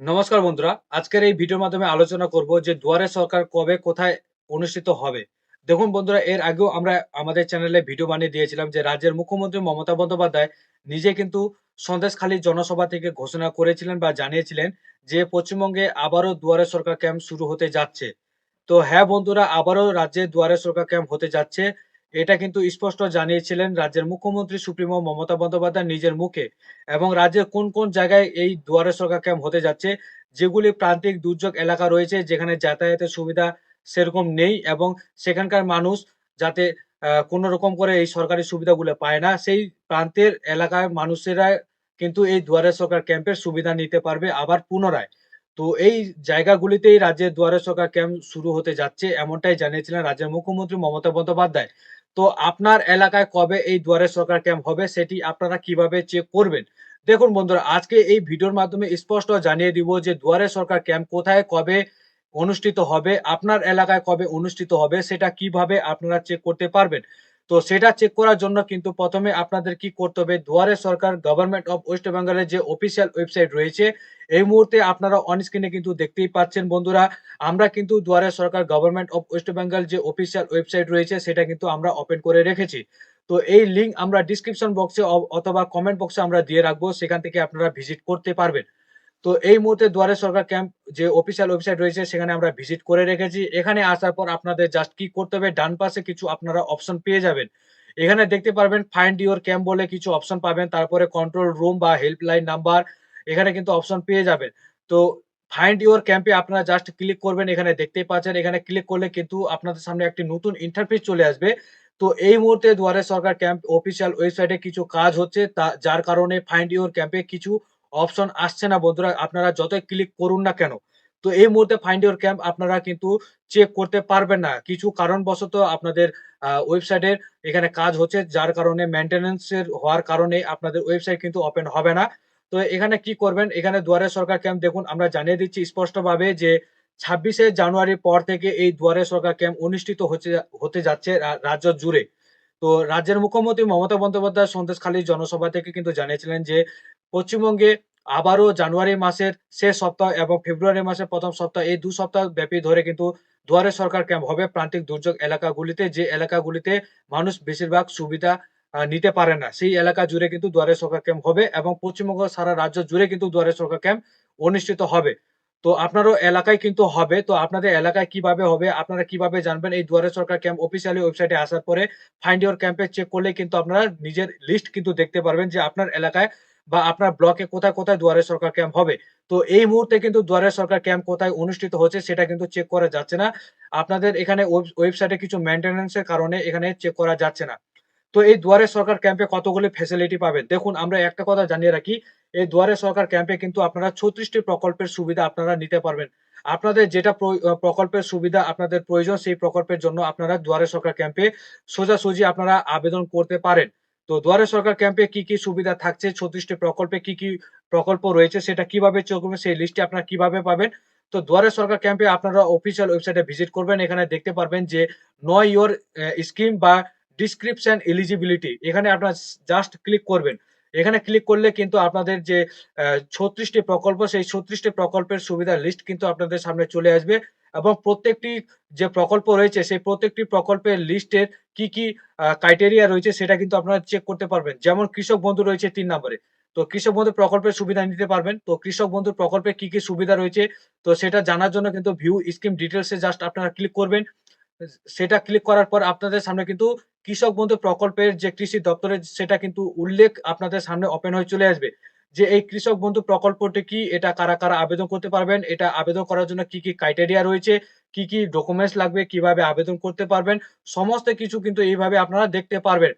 নমস্কার বন্ধুরা, আজকের এই ভিডিওর মাধ্যমে আলোচনা করব যে দুয়ারে সরকার কবে কোথায় অনুষ্ঠিত হবে। দেখুন বন্ধুরা, এর আগেও আমরা আমাদের চ্যানেলে ভিডিও বানিয়ে দিয়েছিলাম যে রাজ্যের মুখ্যমন্ত্রী মমতা বন্দ্যোপাধ্যায় নিজে কিন্তু সন্দেশখালী জনসভা থেকে ঘোষণা করেছিলেন বা জানিয়েছিলেন যে পশ্চিমবঙ্গে আবারও দুয়ারে সরকার ক্যাম্প শুরু হতে যাচ্ছে। তো হ্যাঁ বন্ধুরা, আবারও রাজ্যে দুয়ারে সরকার ক্যাম্প হতে যাচ্ছে। এটা কিন্তু স্পষ্ট জানিয়েছিলেন রাজ্যের মুখ্যমন্ত্রী সুপ্রিমো মমতা বন্দ্যোপাধ্যায় নিজের মুখে এবং রাজ্যের কোন কোন জায়গায় এই দুয়ারে সরকার ক্যাম্প হতে যাচ্ছে, যেগুলি প্রান্তিক দুর্যোগ এলাকা রয়েছে, যেখানে যাতায়াতের সুবিধা সেরকম নেই এবং সেখানকার মানুষ যাতে কোনো রকম করে এই সরকারি সুবিধাগুলো পায় না, সেই প্রান্তের এলাকার মানুষেরা কিন্তু এই দুয়ারে সরকার ক্যাম্পের সুবিধা নিতে পারবে আবার পুনরায়। তো এই জায়গাগুলিতেই রাজ্যের দুয়ারে সরকার ক্যাম্প শুরু হতে যাচ্ছে, এমনটাই জানিয়েছিলেন রাজ্যের মুখ্যমন্ত্রী মমতা বন্দ্যোপাধ্যায়। তো আপনার এলাকায় কবে এই দুয়ারে সরকার ক্যাম্প হবে সেটি আপনারা কীভাবে চেক করবেন? দেখুন বন্ধুরা, আজকে এই ভিডিওর মাধ্যমে স্পষ্ট জানিয়ে দিব যে দুয়ারে সরকার ক্যাম্প কোথায়, কবে অনুষ্ঠিত হবে, আপনার এলাকায় কবে অনুষ্ঠিত হবে, সেটা কীভাবে আপনারা চেক করতে পারবেন। তো সেটা চেক করার জন্য কিন্তু প্রথমে আপনাদের কি করতে হবে? দুয়ারে সরকার গভর্নমেন্ট অফ ওয়েস্ট বেঙ্গলের যে অফিসিয়াল ওয়েবসাইট রয়েছে, এই মুহূর্তে আপনারা অন স্ক্রিনে কিন্তু দেখতেই পাচ্ছেন বন্ধুরা, আমরা কিন্তু Duare Sarkar government of West Bengal যে অফিসিয়াল ওয়েবসাইট রয়েছে, সেটা কিন্তু আমরা ওপেন করে রেখেছি। তো এই লিংক আমরা ডিসক্রিপশন বক্সে অথবা কমেন্ট বক্সে আমরা দিয়ে রাখব, সেখান থেকে আপনারা ভিজিট করতে পারবেন। তো এই মুহূর্তে দুয়ারে সরকার ক্যাম্প যে অফিসিয়াল ওয়েবসাইট রয়েছে, সেখানে আমরা ভিজিট করে রেখেছি। এখানে আসার পর আপনাদের জাস্ট কি করতে হবে, ডান পাশে কিছু আপনারা অপশন পেয়ে যাবেন। এখানে দেখতে পারবেন ফাইন্ড ইওর ক্যাম্প বলে কিছু অপশন পাবেন, তারপরে কন্ট্রোল রুম বা হেল্পলাইন নাম্বার এখানে কিন্তু অপশন পেয়ে যাবেন। তো ফাইন্ড ইওর ক্যাম্পে আপনারা জাস্ট ক্লিক করবেন, এখানে দেখতেই পাচ্ছেন, এখানে ক্লিক করলে কিন্তু আপনাদের সামনে একটি নতুন ইন্টারফেস চলে আসবে। তো এই মুহূর্তে দুয়ারে সরকার ক্যাম্প অফিসিয়াল ওয়েবসাইটে কিছু কাজ হচ্ছে, তা যার কারণে ফাইন্ড ইওর ক্যাম্পে কিছু অপশন আসছে না বন্ধুরা, আপনারা যতই ক্লিক করুন না কেন, তো এই মুহূর্তে ফাইন্ড ইউর ক্যাম্প আপনারা কিন্তু চেক করতে পারবেন না। কিছু কারণবশত আপনাদের ওয়েবসাইটের এখানে কাজ হচ্ছে, যার কারণে মেনটেন্যান্স এর হওয়ার কারণে আপনাদের ওয়েবসাইট কিন্তু ওপেন হবে না। তো এখানে কি করবেন, এখানে দুয়ারে সরকার ক্যাম্প দেখুন, আমরা জানিয়ে দিচ্ছি স্পষ্টভাবে যে ছাব্বিশে জানুয়ারির পর থেকে এই দুয়ারে সরকার ক্যাম্প অনুষ্ঠিত হচ্ছে, হতে যাচ্ছে রাজ্য জুড়ে। তো রাজ্যের মুখ্যমন্ত্রী মমতা বন্দ্যোপাধ্যায় সন্দেশখালী জনসভা থেকে কিন্তু জানিয়েছিলেন যে পশ্চিমবঙ্গে আবারও জানুয়ারি মাসের শেষ সপ্তাহ এবং ফেব্রুয়ারি মাসের প্রথম সপ্তাহ, এই দু সপ্তাহ ব্যাপী ধরে কিন্তু দুয়ারে সরকার ক্যাম্প হবে। প্রান্তিক দুর্যোগ এলাকাগুলিতে, যে এলাকাগুলিতে মানুষ বেশিরভাগ সুবিধা নিতে পারে না, সেই এলাকা জুড়ে কিন্তু দুয়ারে সরকার ক্যাম্প হবে এবং পশ্চিমবঙ্গ সারা রাজ্য জুড়ে কিন্তু দুয়ারে সরকার ক্যাম্প অনুষ্ঠিত হবে। তো আপনারও এলাকায় কিন্তু হবে। তো আপনাদের এলাকায় কীভাবে হবে? আপনারা কীভাবে জানবেন? এই দুয়ারে সরকার ক্যাম্প অফিসিয়ালি ওয়েবসাইটে আসার পরে ফাইন্ড ইওর ক্যাম্পে চেক করলে কিন্তু আপনারা নিজের লিস্ট কিন্তু দেখতে পারবেন যে আপনার এলাকায় বা আপনার ব্লকে কোথায় কোথায় দুয়ারে সরকার ক্যাম্প হবে। তো এই মুহূর্তে কিন্তু দুয়ারে সরকার ক্যাম্প কোথায় অনুষ্ঠিত হচ্ছে সেটা কিন্তু চেক করা যাচ্ছে না। আপনাদের এখানে ওয়েবসাইটে কিছু মেনটেন্যান্স এর কারণে এখানে চেক করা যাচ্ছে না। তো এই দুয়ারে সরকার ক্যাম্পে কতগুলি ফ্যাসিলিটি পাবেন দেখুন, আমরা একটা কথা জানিয়ে রাখি, এই দুয়ারে সরকার ক্যাম্পে কিন্তু আপনারা ছত্রিশটি প্রকল্পের সুবিধা আপনারা নিতে পারবেন। আপনাদের যেটা প্রকল্পের সুবিধা আপনাদের প্রয়োজন, সেই প্রকল্পের জন্য আপনারা দুয়ারে সরকার ক্যাম্পে সোজাসুজি আপনারা আবেদন করতে পারেন। তো দুয়ারে সরকার ক্যাম্পে কি কি সুবিধা থাকছে, ছত্রিশটি প্রকল্পে কি কি প্রকল্প রয়েছে সেটা কীভাবে চলবে সেই লিস্টে আপনারা কীভাবে পাবেন? তো দুয়ারে সরকার ক্যাম্পে আপনারা অফিসিয়াল ওয়েবসাইটে ভিজিট করবেন, এখানে দেখতে পারবেন যে নয় ইয়োর স্কিম বা ডিসক্রিপশন এলিজিবিলিটি এখানে আপনার জাস্ট ক্লিক করবেন। এখানে ক্লিক করলে কিন্তু আপনাদের যে ছত্রিশটি প্রকল্প, সেই ছত্রিশটি প্রকল্পের সুবিধার লিস্ট কিন্তু আপনাদের সামনে চলে আসবে এবং প্রত্যেকটি যে প্রকল্প রয়েছে, সেই প্রত্যেকটি প্রকল্পের লিস্টের কি কি ক্রাইটেরিয়া রয়েছে সেটা কিন্তু আপনারা চেক করতে পারবেন। যেমন কৃষক বন্ধু রয়েছে তিন নম্বরে। তো কৃষক বন্ধু প্রকল্পের সুবিধা নিতে পারবেন। তো কৃষক বন্ধু প্রকল্পে কি কি সুবিধা রয়েছে? তো সেটা জানার জন্য কিন্তু ভিউ স্কিম ডিটেলসে জাস্ট আপনারা ক্লিক করবেন। সেটা ক্লিক করার পর আপনাদের সামনে কিন্তু কৃষক বন্ধু প্রকল্পের যে কৃষি দপ্তরের, সেটা কিন্তু উল্লেখ আপনাদের সামনে ওপেন হয়ে চলে আসবে। যে এই কৃষক বন্ধু প্রকল্পটি কি, এটা কারা কারা আবেদন করতে পারবেন, এটা আবেদন করার জন্য কি কি ক্রাইটেরিয়া রয়েছে, কি কি ডকুমেন্টস লাগবে, কীভাবে আবেদন করতে পারবেন, সমস্ত কিছু কিন্তু এইভাবে আপনারা দেখতে পারবেন।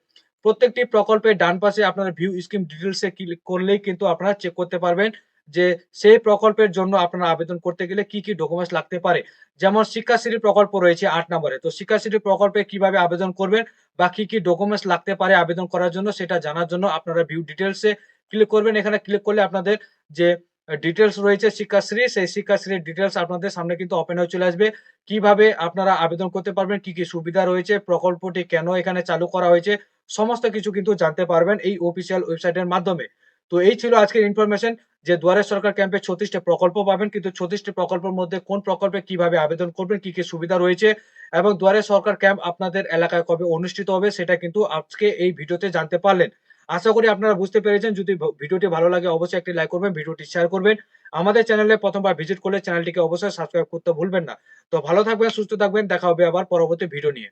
প্রত্যেকটি প্রকল্পের ডান পাশে আপনারা ভিউ স্কিম ডিটেলসে ক্লিক করলেই কিন্তু আপনারা চেক করতে পারবেন যে সেই প্রকল্পের জন্য আপনারা আবেদন করতে গেলে কি কি ডকুমেন্টস লাগতে পারে। যেমন শিক্ষাশ্রী প্রকল্প রয়েছে আট নম্বরে, তো শিক্ষাশ্রী প্রকল্পে কীভাবে আবেদন করবেন বা কি কি ডকুমেন্টস লাগতে পারে আবেদন করার জন্য, সেটা জানার জন্য আপনারা ভিউ ডিটেলসে ক্লিক করবেন। এখানে ক্লিক করলে আপনাদের যে ডিটেলস রয়েছে শিক্ষাশ্রী সেই শিক্ষাশ্রীর ডিটেলস আপনাদের সামনে কিন্তু ওপেন হয়ে চলে আসবে। কীভাবে আপনারা আবেদন করতে পারবেন কি কি সুবিধা রয়েছে প্রকল্পটি কেন এখানে চালু করা হয়েছে সমস্ত কিছু কিন্তু জানতে পারবেন এই অফিসিয়াল ওয়েবসাইটের মাধ্যমে। তো এই ছিল আজকের ইনফরমেশন যে দুয়ারে সরকার ক্যাম্পে 36 টা প্রকল্প পাবেন কিন্তু ছত্রিশটি প্রকল্পের মধ্যে কোন প্রকল্পে কীভাবে আবেদন করবেন, কি, কি সুবিধা রয়েছে এবং দুয়ারে সরকার ক্যাম্প আপনাদের এলাকায় কবে অনুষ্ঠিত হবে সেটা কিন্তু আজকে এই ভিডিওতে জানতে পারলেন। আশা করি আপনারা বুঝতে পেরেছেন। যদি ভিডিওটি ভালো লাগে অবশ্যই একটি লাইক করবেন, ভিডিওটি শেয়ার করবেন। আমাদের চ্যানেলে ১ম বার ভিজিট করলে চ্যানেলটিকে অবশ্যই সাবস্ক্রাইব করতে ভুলবেন না। তো ভালো থাকবেন, সুস্থ থাকবেন। দেখা হবে আবার পরবর্তী ভিডিও নিয়ে।